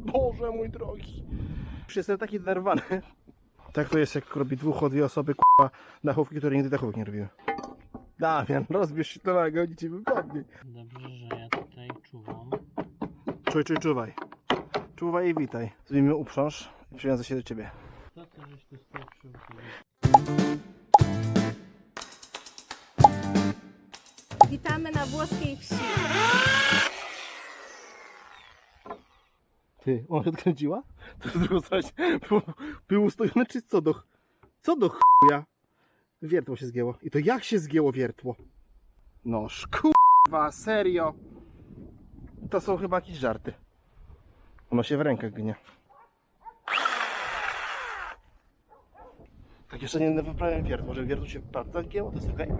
Boże mój drogi. Już jestem taki zdenerwowany. Tak to jest, jak robi dwóch o dwie osoby, k***a, dachówki, które nigdy dachówek nie robiły. Damian, rozbierz się mego, nic ci wygodniej. Dobrze, że ja tutaj czuwam. Czuj, czuj, czuwaj. Czuwaj i witaj. Zdejmijmy uprząż i przywiązę się do ciebie. Co ty żeś tu spieprzył? Witamy na włoskiej wsi. Ty, ona się odkręciła? To z drugą stronę był, ustojony, czy co do... Co do chuja? Wiertło się zgięło. I to jak się zgięło wiertło? No kurwa, serio? To są chyba jakieś żarty. Ono się w rękach gnie. Tak jeszcze nie wyprawiałem wiertło, że wiertło się bardzo zgięło, to jest okej. Nie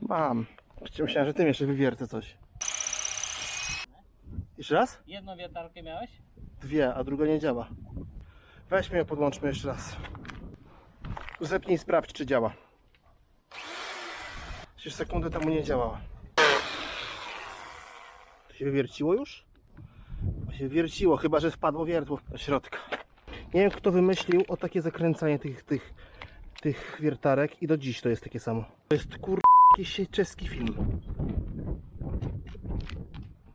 Mam. Myślałem, że tym jeszcze wywiercę coś. Jeszcze raz? Jedną wiertarkę miałeś? Dwie, a druga nie działa. Weźmy ją, podłączmy jeszcze raz. Zepnij, sprawdź, czy działa. Przecież sekundę temu nie działała. To się wywierciło już? To się wywierciło, chyba że wpadło wiertło do środka. Nie wiem, kto wymyślił o takie zakręcanie tych, tych, tych wiertarek i do dziś to jest takie samo. To jest kur... jakiś czeski film.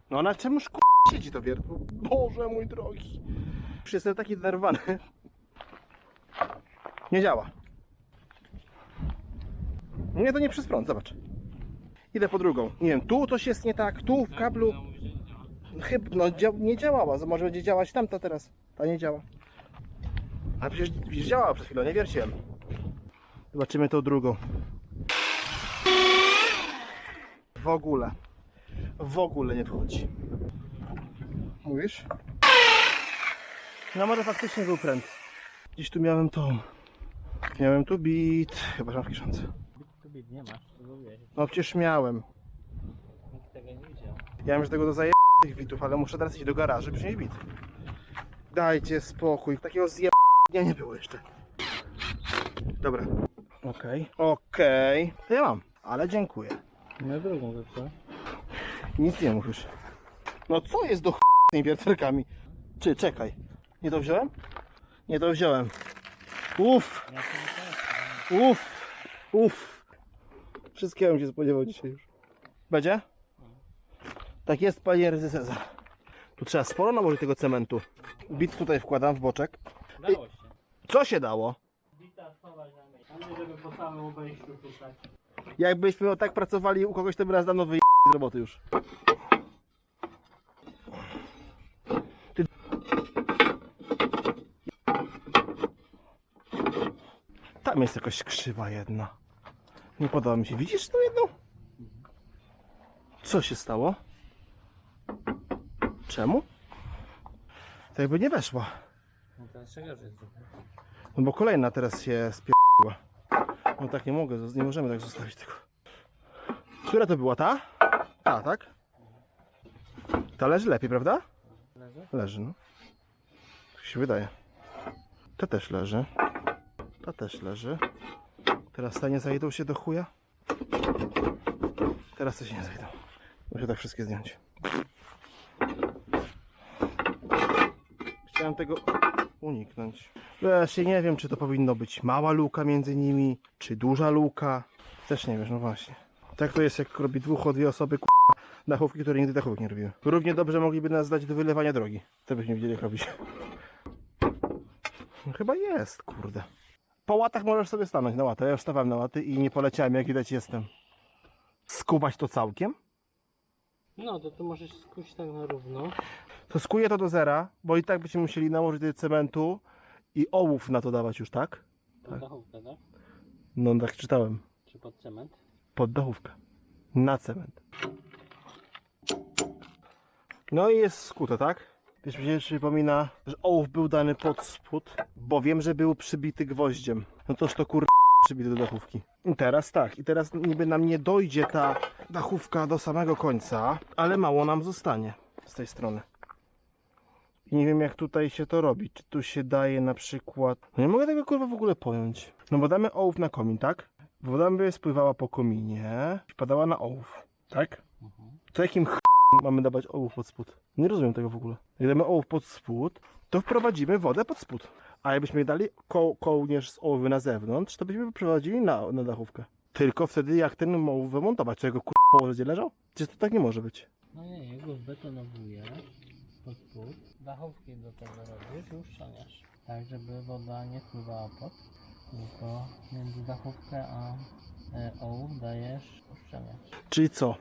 No na czemuż kur... siedzi to wiertło? Boże mój drogi. Już jestem taki zdenerwowany. Nie działa. Nie, to nie przez prąd, zobacz. Idę po drugą. Nie wiem, tu coś jest nie tak, tu w kablu. Chyba, no dzia- nie działała, może będzie działać tamta teraz. Ta nie działa. A przecież przecież działała przez chwilę, nie wierciłem. Zobaczymy tą drugą. W ogóle. W ogóle nie wchodzi. Mówisz? No może faktycznie był pręt. Dziś tu miałem tą. Miałem tu bit. Chyba że mam w kieszonce. Tu bit nie masz. No przecież miałem. Nikt tego nie widział. Ja wiem, że tego do zaje tych bitów, ale muszę teraz iść do garażu i przynieść bit. Dajcie spokój. Takiego zje nie było jeszcze. Dobra. Okej. Okej. To ja mam, ale dziękuję. Na drugą zepsułem. Nic nie mów już. No co jest do ch... z tymi wiertarkami? Czy, czekaj. Nie to wziąłem? Nie to wziąłem. Uff, uff, uff. Wszystkiego bym się spodziewał dzisiaj już. Będzie? Tak jest, panie Cezar. Tu trzeba sporo nałożyć tego cementu. Bit tutaj wkładam w boczek. Dało się. Co się dało? Bita schować na. A żeby po całym obejściu szukać. Jakbyśmy tak pracowali u kogoś, to by raz dawno wyje z roboty już. Ty... Tam jest jakaś krzywa jedna. Nie podoba mi się. Widzisz tą jedną? Co się stało? Czemu? To jakby nie weszła. No gorzej trochę. No bo kolejna teraz się spierdoliła. No tak nie mogę, nie możemy tak zostawić tego. Która to była ta? Ta, tak? Ta leży lepiej, prawda? Leży? Leży, no. Tak się wydaje. Ta też leży. Ta też leży. Teraz te nie zajdą się do chuja. Teraz te się nie zajdą. Muszę tak wszystkie zdjąć. Chciałem tego uniknąć. Właśnie nie wiem, czy to powinno być mała luka między nimi, czy duża luka. Też nie wiesz, no właśnie. Tak to jest, jak robi dwóch o dwie osoby, k***a, dachówki, które nigdy dachówek nie robiły. Równie dobrze mogliby nas zdać do wylewania drogi. To byśmy wiedzieli, jak robić. No, chyba jest, kurde. Po łatach możesz sobie stanąć na łatę. Ja już stawałem na łaty i nie poleciałem, jak widać jestem. Skubać to całkiem? No to tu możesz skuć tak na równo. To skuję to do zera, bo i tak byśmy musieli nałożyć cementu i ołów na to dawać już, tak? Pod Tak. dachówkę, tak? No tak czytałem. Czy pod cement? Pod dachówkę. Na cement. No i jest skute, tak? Wiesz, mi się przypomina, że ołów był dany pod spód, bo wiem, że był przybity gwoździem. No toż to kur... przybity do dachówki. I teraz tak, i teraz niby nam nie dojdzie ta dachówka do samego końca, ale mało nam zostanie z tej strony. I nie wiem jak tutaj się to robi. Czy tu się daje na przykład... No nie mogę tego kurwa w ogóle pojąć. No bo damy ołów na komin, tak? woda by spływała po kominie, wpadała na ołów, tak? Mhm. To jakim ch... mamy dawać ołów pod spód? Nie rozumiem tego w ogóle. Jak damy ołów pod spód, to wprowadzimy wodę pod spód. A jakbyśmy dali ko kołnierz z ołowy na zewnątrz, to byśmy przeprowadzili na, na dachówkę. Tylko wtedy jak ten ołów wymontować? Co jego kur... położyć leżał? Przecież to tak nie może być. No nie, jego pod spód, dachówki do tego robisz i uszczelniasz. Tak, żeby woda nie wpływała pod, tylko między dachówkę a e, ołów dajesz uszczelniacz. Czyli co?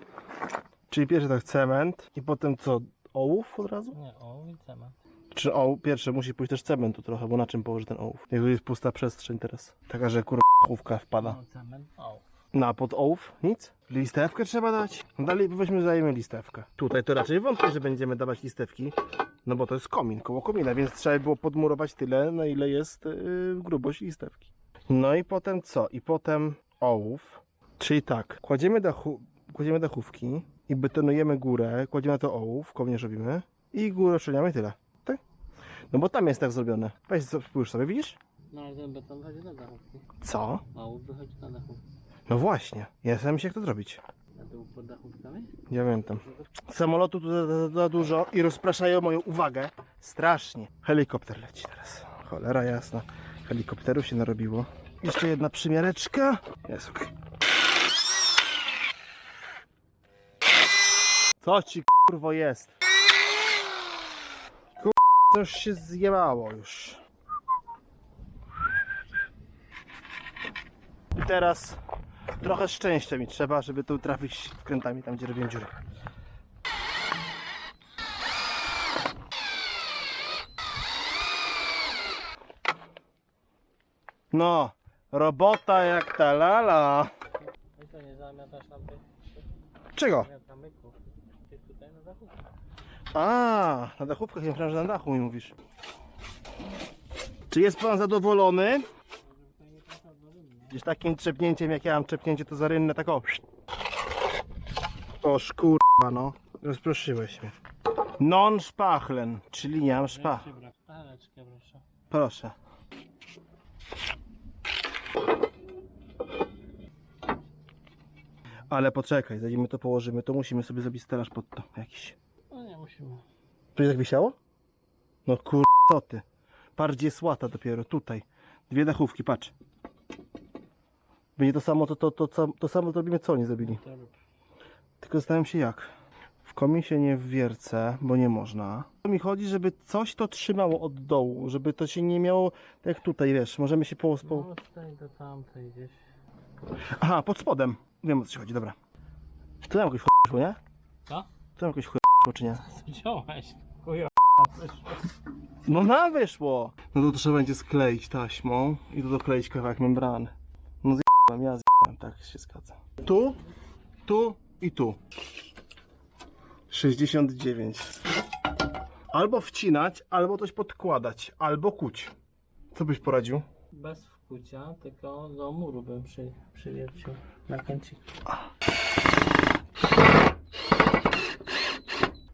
Czyli pierwszy tak cement i potem co? Ołów od razu? Nie, ołów i cement. Czy ołów? Pierwsze musi pójść też cementu trochę, bo na czym położy ten ołów? Jak tu jest pusta przestrzeń teraz. Taka, że kur... chówka wpada. No cement, ołów. Na pod ołów? Nic? Listewkę trzeba dać? No Dalej weźmy zajmę listewkę. Tutaj to raczej wątpię, że będziemy dawać listewki. No bo to jest komin, koło komina, więc trzeba było podmurować tyle, na ile jest yy, grubość listewki. No i potem co? I potem ołów. Czyli tak, kładziemy, dachu, kładziemy dachówki i betonujemy górę, kładziemy na to ołów, kominie robimy i górę szczelniamy tyle. Tak? No bo tam jest tak zrobione. Weź spójrz sobie, widzisz? No ale ten beton wychodzi na dachówki. Co? Ołów wychodzi na dachówki. No właśnie, ja zastanawiam się jak to zrobić. A tu pod dachówkami? Nie pamiętam. Samolotu tu za, za, za dużo i rozpraszają moją uwagę. Strasznie. Helikopter leci teraz. Cholera jasna. Helikopterów się narobiło. Jeszcze jedna przymiareczka. Jest okej. Co ci kurwo jest? Kur... Już się zjebało już. I teraz trochę szczęścia mi trzeba, żeby tu trafić krętami tam, gdzie robię dziurę. No, robota jak ta lala. Nie Czego? tutaj na. A, na dachówkach, ja myślałem, na dachu mi mówisz. Czy jest pan zadowolony? Gdzieś takim trzepnięciem, jak ja mam trzepnięcie, to zarynnę tak o. O szkurwa, no. Rozproszyłeś mnie. Non szpachlen, czyli nie mam szpach. Proszę. Ale poczekaj, zanim my to położymy, to musimy sobie zrobić stelaż pod to jakiś. No nie musimy. To jest tak wisiało? No kur... co ty? Bardziej słata dopiero, tutaj. Dwie dachówki, patrz. Będzie to samo, to, to, to, to, to samo zrobimy, co oni zrobili. Tylko zastanawiam się jak. W komisie nie w wierce, bo nie można. To mi chodzi, żeby coś to trzymało od dołu, żeby to się nie miało, tak jak tutaj, wiesz, możemy się po... po... No do tamtej gdzieś. Aha, pod spodem. Wiem o co ci chodzi, dobra. Tu tam jakoś szło, nie? Co? Tu tam jakoś szło, czy nie? Wziąłeś. No na wyszło! No to trzeba będzie skleić taśmą i to dokleić kawałek membrany. Ja zjebałem, tak się zgadza. Tu, tu i tu. 69. Albo wcinać, albo coś podkładać, albo kuć. Co byś poradził? Bez wkucia, tylko do muru bym przy, przywiercił na kęcik.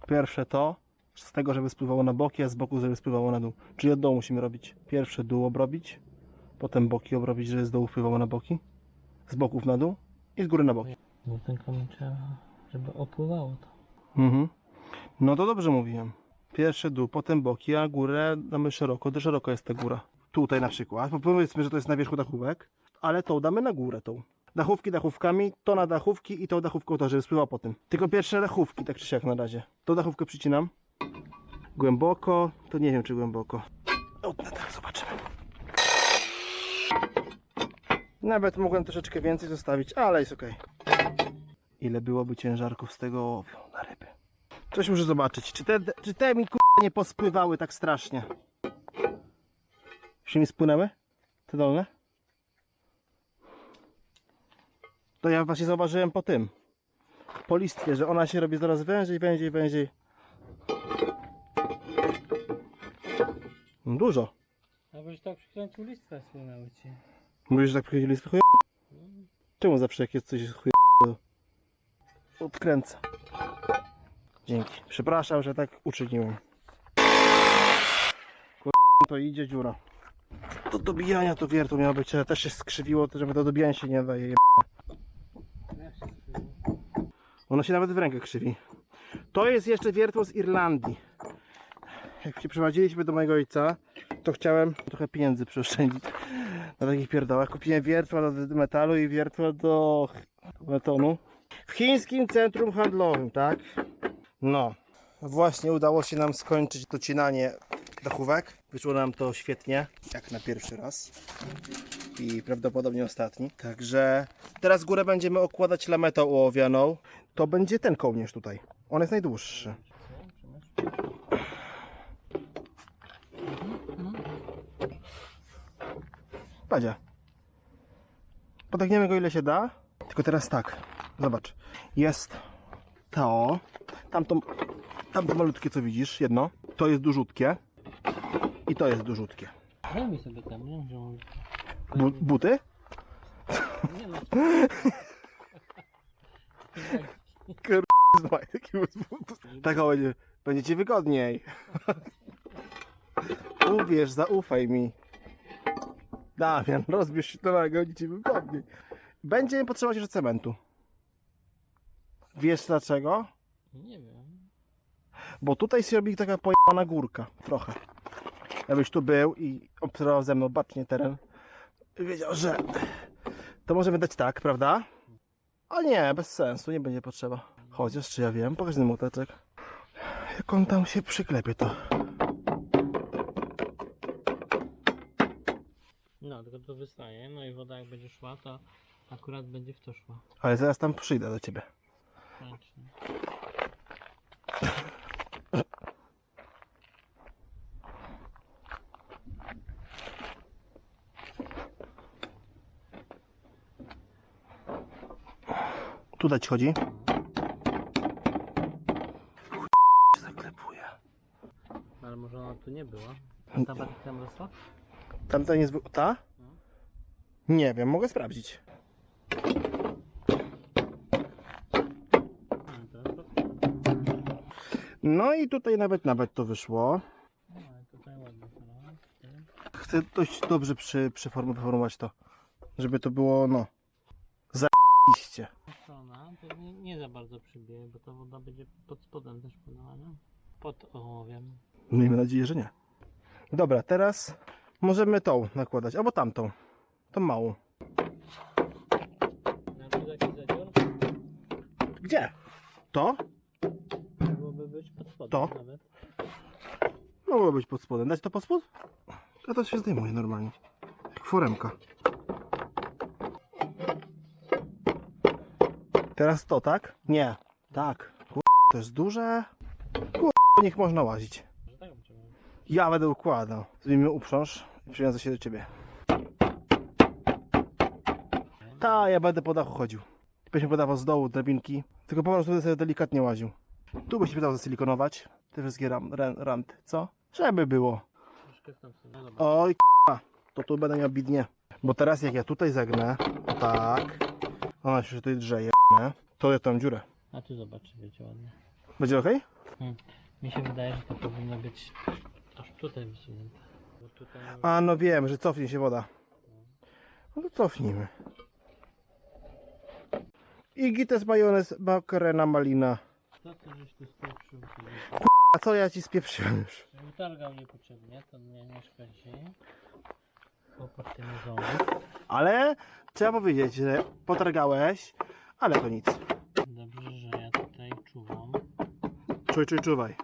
Pierwsze to, z tego, żeby spływało na boki, a z boku, żeby spływało na dół. Czyli od dołu musimy robić. Pierwsze dół obrobić, potem boki obrobić, żeby z dołu wpływało na boki, z boków na dół i z góry na boki. No ten kamień trzeba, żeby opływało to. Mhm. No to dobrze mówiłem. Pierwsze dół, potem boki, a górę damy szeroko. To szeroko jest ta góra. Tutaj na przykład. Bo Powiedzmy, że to jest na wierzchu dachówek, ale tą damy na górę tą. Dachówki dachówkami, to na dachówki i tą dachówką to, żeby spływał po tym. Tylko pierwsze dachówki, tak czy siak na razie. Tą dachówkę przycinam. Głęboko, to nie wiem czy głęboko. O, no tak, zobaczymy. Nawet mogłem troszeczkę więcej zostawić, ale jest ok. Ile byłoby ciężarków z tego ołowiu na ryby? Coś muszę zobaczyć. Czy te, czy te mi k***a nie pospływały tak strasznie? Już mi spłynęły? Te dolne? To ja właśnie zauważyłem po tym. Po listwie, że ona się robi coraz węziej, węziej. No Dużo. Abyś tak przykręcił listwę słynęły ci. Mówisz, że tak przychodzi listwy chuj? Czemu zawsze jak jest coś chuj to odkręca? Dzięki. Przepraszam, że tak uczyniłem. To idzie dziura. Do dobijania to wiertło miało być, ale też się skrzywiło, to żeby do dobijania się nie daje. Ono się nawet w rękę krzywi. To jest jeszcze wiertło z Irlandii. Jak się przeprowadziliśmy do mojego ojca, to chciałem trochę pieniędzy przeoszczędzić na takich pierdołach. Kupiłem wiertła do metalu i wiertła do betonu. W chińskim centrum handlowym, tak? No. Właśnie udało się nam skończyć docinanie dachówek. Wyszło nam to świetnie, jak na pierwszy raz. I prawdopodobnie ostatni. Także teraz górę będziemy okładać lametą ołowianą. To będzie ten kołnierz tutaj. On jest najdłuższy. Będzie. Podegniemy go ile się da. Tylko teraz tak. Zobacz. Jest to. Tamto, tamto malutkie co widzisz, jedno. To jest dużutkie. I to jest dużutkie. Daj mi sobie tam, nie? On... Bu buty? Nie no. Taki bez butów. Tak będzie, będzie ci wygodniej. Uwierz, zaufaj mi. Damian, rozbierz się nogi, będzie ci wygodniej. Będzie potrzebować jeszcze cementu. Wiesz dlaczego? Nie wiem. Bo tutaj się robi taka pojebana górka. Trochę. Jakbyś tu był i obserwował ze mną bacznie teren, wiedział, że to możemy dać tak, prawda? A nie, bez sensu, nie będzie potrzeba. Chociaż, czy ja wiem, pokaż ten moteczek. Jak on tam się przyklepie to. No, tylko to wystaje, no i woda jak będzie szła, to akurat będzie w to szła. Ale zaraz tam przyjdę do ciebie. Koniecznie. Tu dać chodzi. Zaklepuje. Ale może ona tu nie była? Ta bardziej tam rosła? Tamta nie zbyt... Ta? Nie wiem, mogę sprawdzić. No, jest i tutaj nawet nawet to wyszło. Chcę dość dobrze przy, przeformułować to. Żeby to było, no... Zajebiście. Strona nie za bardzo przybije, bo ta woda będzie pod spodem też płynęła, nie? Pod ołowiem. Miejmy nadzieję, że nie. Dobra, teraz możemy tą nakładać, albo tamtą. Tą małą. Gdzie? To? Mogłoby być pod spodem To? nawet. Mogło być pod spodem. Dać to pod spód? A to się zdejmuje normalnie. Jak foremka. Teraz to, tak? Nie. Tak. Kur... To jest duże. Kur... Niech można łazić. Że tak. Ja będę układał. Zmienimy uprząż przywiązę się do ciebie. Ta, ja będę po dachu chodził. Mi podawał z dołu drabinki. Tylko po prostu będę sobie delikatnie łaził. Tu byś się pytał zasylikonować. Te wszystkie ram, ram, ranty. Co? Żeby było. Oj, k***a, to tu będę miał bidnie. Bo teraz jak ja tutaj zagnę, tak, ona się tutaj drzeje, nie? to ja tam dziurę. A tu zobacz, będzie ładnie. Będzie ok? Mi się wydaje, że to powinno być aż tutaj wysunięte. Bo tutaj... A no wiem, że cofnie się woda. No to cofnijmy. Igites majonez, makarena, malina. Co ty żeś tu spieprzył? A co ja ci spieprzyłem już? Utargał niepotrzebnie, to mnie nie szkodzi. Ale trzeba powiedzieć, że potargałeś, ale to nic. Dobrze, że ja tutaj czuwam. Czuj, czuj, czuwaj.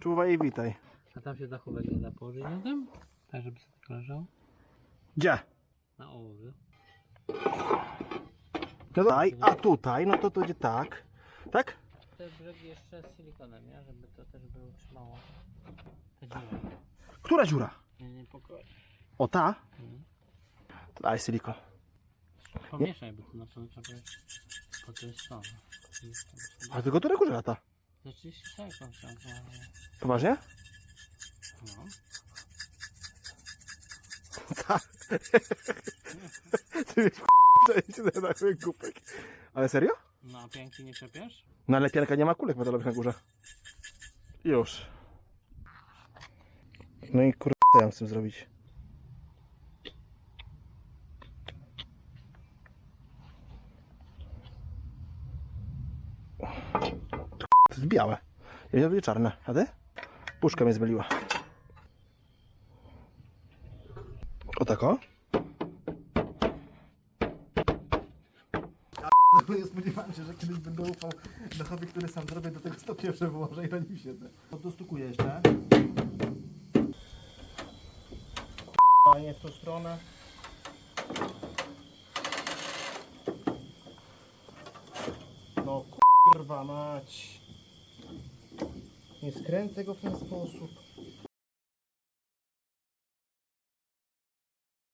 Czuwaj i witaj. A tam się dachówek nie da położyć na tym? Tak, żeby sobie tak leżał. Gdzie? Na ołowiu. No tutaj, a tutaj, no to to będzie tak. Tak? Te brzegi jeszcze z silikonem, nie? Żeby to też było trzymało. Te dziury. Która dziura? Nie, nie pokoi. O ta? Mhm. Daj silikon. Pomieszaj, bo to na pewno trzeba po tej stronie. A tylko która kurze lata? Za 30 sekund trzeba było. Poważnie? No. Tak. Ty wiesz, k***a, na chuj kubek. Ale serio? No, pianki nie czepiasz? No, na lepierka nie ma kulek metalowych na górze. Już. No i kurwa, co ja mam z tym zrobić? To jest białe. Ja wziąłem czarne, a ty? Puszka mnie zmyliła. O tako? Nie spodziewałem się, że kiedyś będę ufał dachowi, który sam zrobię do tego stopnia, że wyłożę i na nim siedzę. Dostukuję jeszcze. A nie w tą stronę. No kurwa mać. Nie skręcę go w ten sposób.